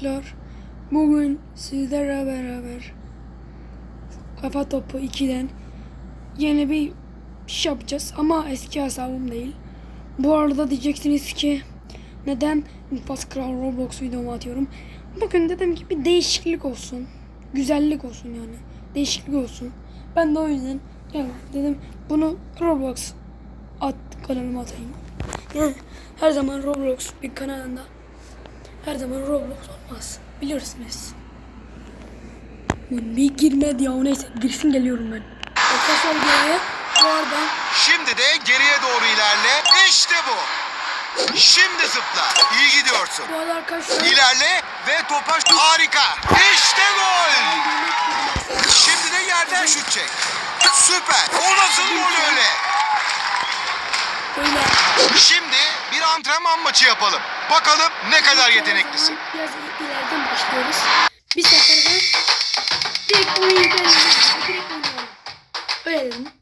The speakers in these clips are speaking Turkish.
Arkadaşlar bugün sizlerle beraber Kafa Topu 2'den yeni bir şey yapacağız ama eski hesabım değil. Bu arada diyeceksiniz ki neden Impas Kral Roblox videomu atıyorum. Bugün dedim ki bir değişiklik olsun. Güzellik olsun yani. Değişiklik olsun. Ben de o yüzden ya dedim bunu Roblox at kanalıma atayım. Yani her zaman Roblox bir kanalında her zaman Roblox olmaz. Bilirsiniz. Bir girmedi ya neyse girsin geliyorum ben. Arkadaşlar geriye bu arada Şimdi de geriye doğru ilerle. İşte bu. Şimdi zıpla. İyi gidiyorsun. bu arada arkadaşlar İlerle ve topa harika. İşte gol. Şimdi de yerden şut çek. Süper. O nasıl gol öyle? böyle Şimdi bir antrenman maçı yapalım. Bakalım ne kadar yeteneklisin. Biraz ileriden başlıyoruz. Bir seferde direkt oynayalım. Direkt oynayalım. Dedim.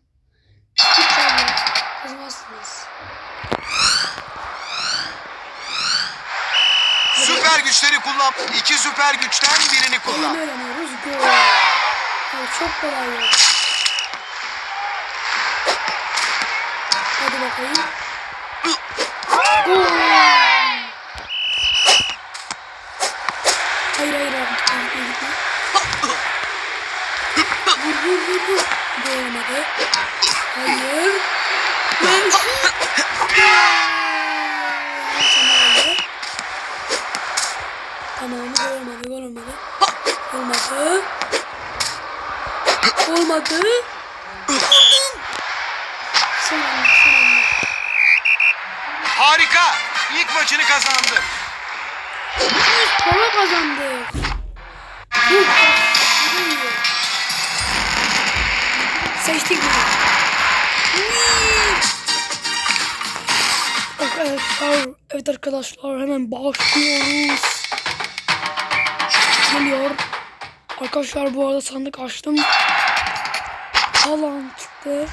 İnşallah kızmazsınız. Süper güçleri kullan. İki süper güçten birini Oyunu kullan. öğreniyoruz. Gol. Ya çok kolay. Hadi bakayım. Gol. Hayır hayır abi. Gitme gitme. Vur vur vur vur. Değmedi. Hayır. Ve şut. Gol. Sana oldu. Tamam gol olmadı gol olmadı. Olmadı. Olmadı. Vurdum. Son anda son anda. Harika. İlk maçını kazandın. Biz para kazanıyor. Seçtik bunu. Arkadaşlar, evet arkadaşlar hemen başlıyoruz. Geliyor. Arkadaşlar bu arada sandık açtım. Alan çıktı.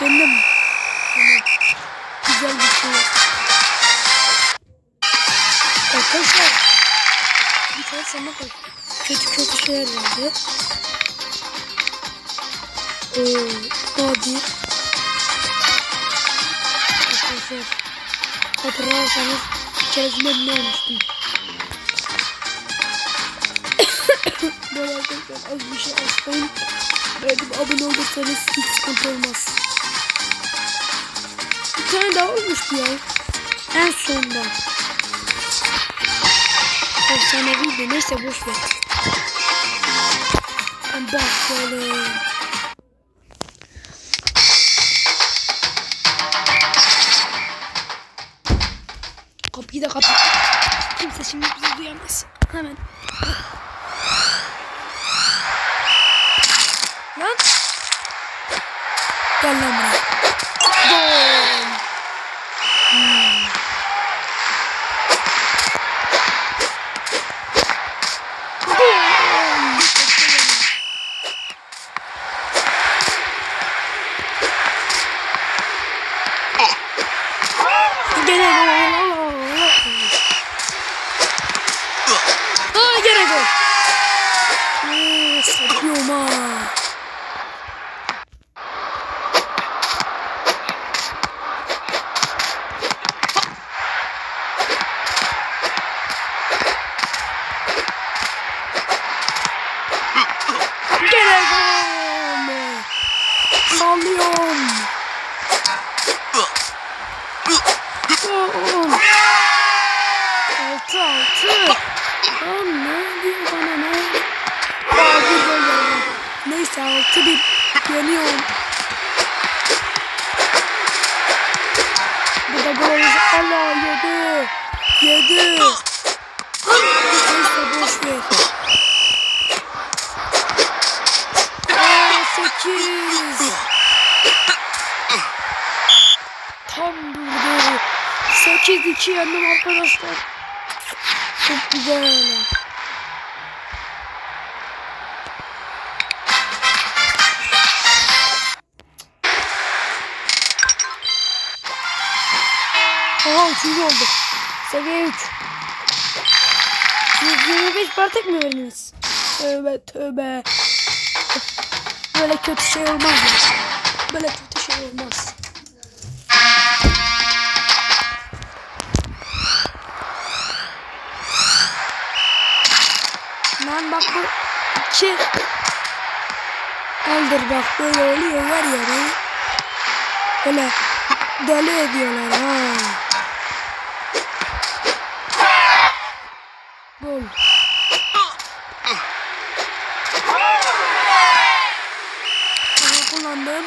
Yendim. Tamam. Güzel bir şey. Arkadaşlar. Bir tane sana bak. Kötü kötü şeyler geldi. Oo, Nadir. Arkadaşlar. Hatırlarsanız kezmen ne olmuştum. Böyle arkadaşlar az bir şey açmayın. Benim abone olursanız hiç sıkıntı olmaz. Tane daha olmuştu ya. En sonda. Efsaneviydi. Neyse boş ver. Başlayalım. Kapıyı da kapat. Kimse şimdi bizi duyamaz. Hemen. Lan. Gel lan buraya. Gene artı bir. Yanıyorum. Bu da gol. Allah yedi. Yedi. Neyse boş ver. Aa sekiz. Tam burada. Sekiz iki yandım arkadaşlar. Çok güzel. Oha üçüncü oldu. Seviye 3. 125 partek mi verdiniz? Tövbe tövbe. Böyle kötü şey olmaz ya. Böyle kötü şey olmaz. Lan bak bu iki eldir bak böyle oluyor var ya böyle deli ediyorlar ha. Gol. Aha kullandım.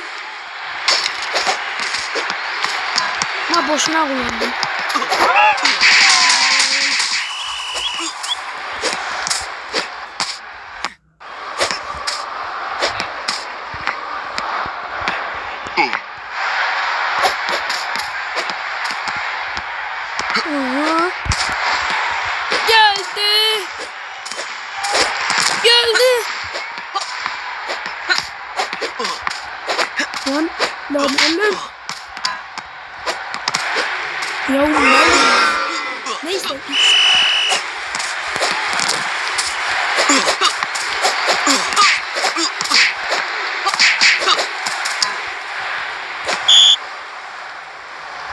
Ha boşuna kullandım. Lan lan oğlum. Yavrum lan. Neyse.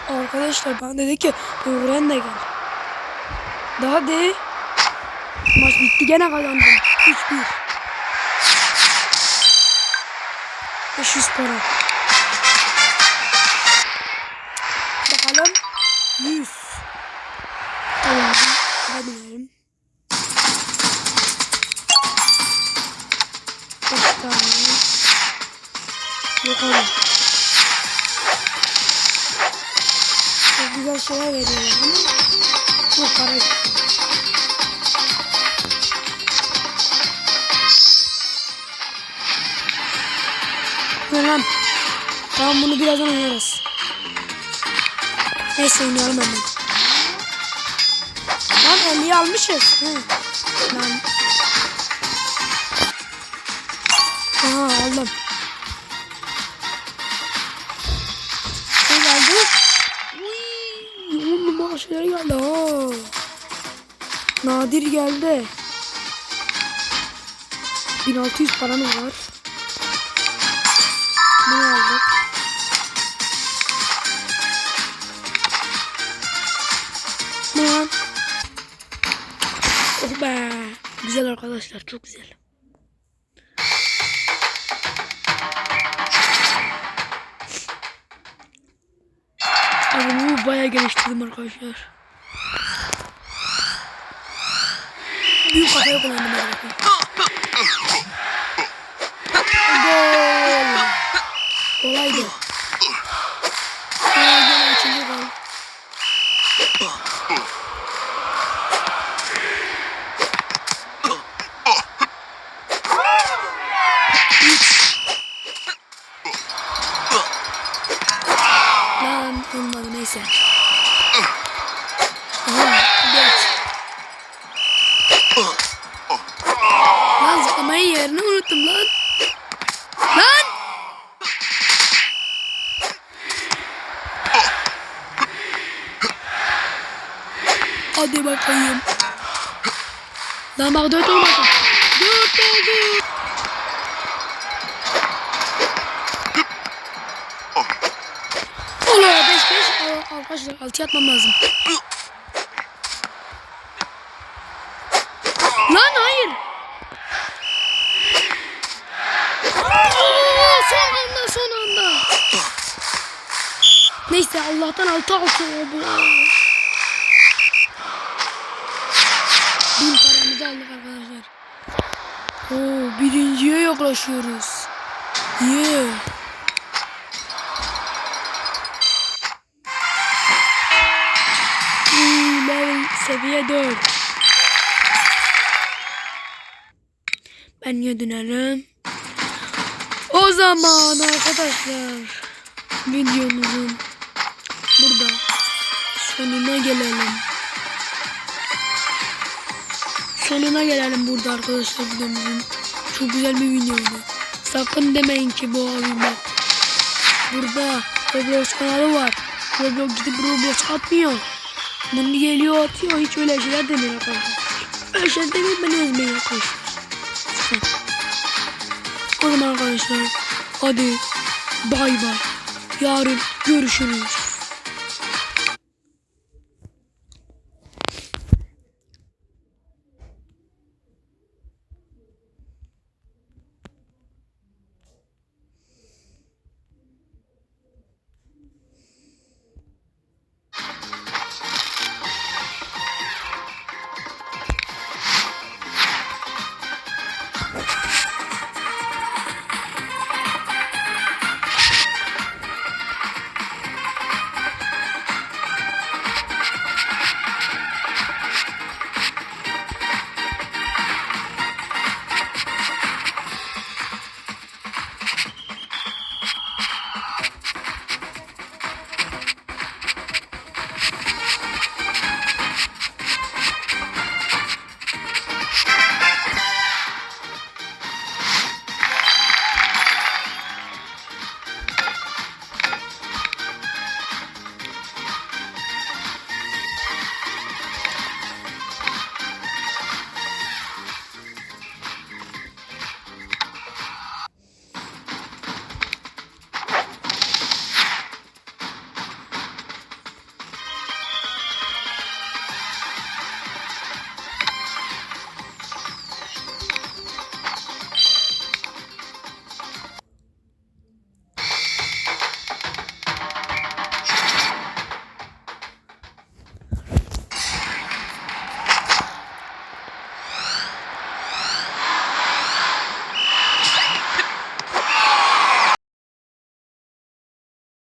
Arkadaşlar bana dedi ki Uğur'en de gel. Daha de. Maç bitti gene kazandım. 3-1. 500 para. 5 tane. Yok oğlum. Çok güzel şeyler veriyorlar ama çok para. Tamam. Tamam bunu birazdan oynarız. Neyse oynayalım hemen. Lan 50'yi almışız. Hı. Lan. Aha aldım. Ne geldi? Uy, on numara geldi ha. Nadir geldi. 1600 paramız var. Bunu aldık. Ne lan? Oh be. Güzel arkadaşlar çok güzel. Bayağı geliştirdim arkadaşlar. Büyük kafaya kullandım arkadaşlar. Gol. Kolaydı. İçinde kal. Üç. Lan olmadı neyse. Bakayım. Lan bak dört olmadı. Dört oldu. Ola beş beş. Aa, Arkadaşlar altı atmam lazım. Lan hayır. Oo, son anda son anda. Neyse Allah'tan altı altı oldu. Bin paramızı aldık arkadaşlar. Oo, birinciye yaklaşıyoruz. Yeah. Level seviye 4. Ben? O O zaman arkadaşlar videomuzun burada sonuna gelelim. Sonuna gelelim burada arkadaşlar videomuzun. Çok güzel bir videoydu. Sakın demeyin ki bu abim bak. Burada Roblox kanalı var. Roblox gidip Roblox atmıyor. Bunu geliyor atıyor. Hiç öyle şeyler demiyor arkadaşlar. Öyle şeyler demiyor beni ezmeyin arkadaşlar. O zaman arkadaşlar hadi bay bay. Yarın görüşürüz.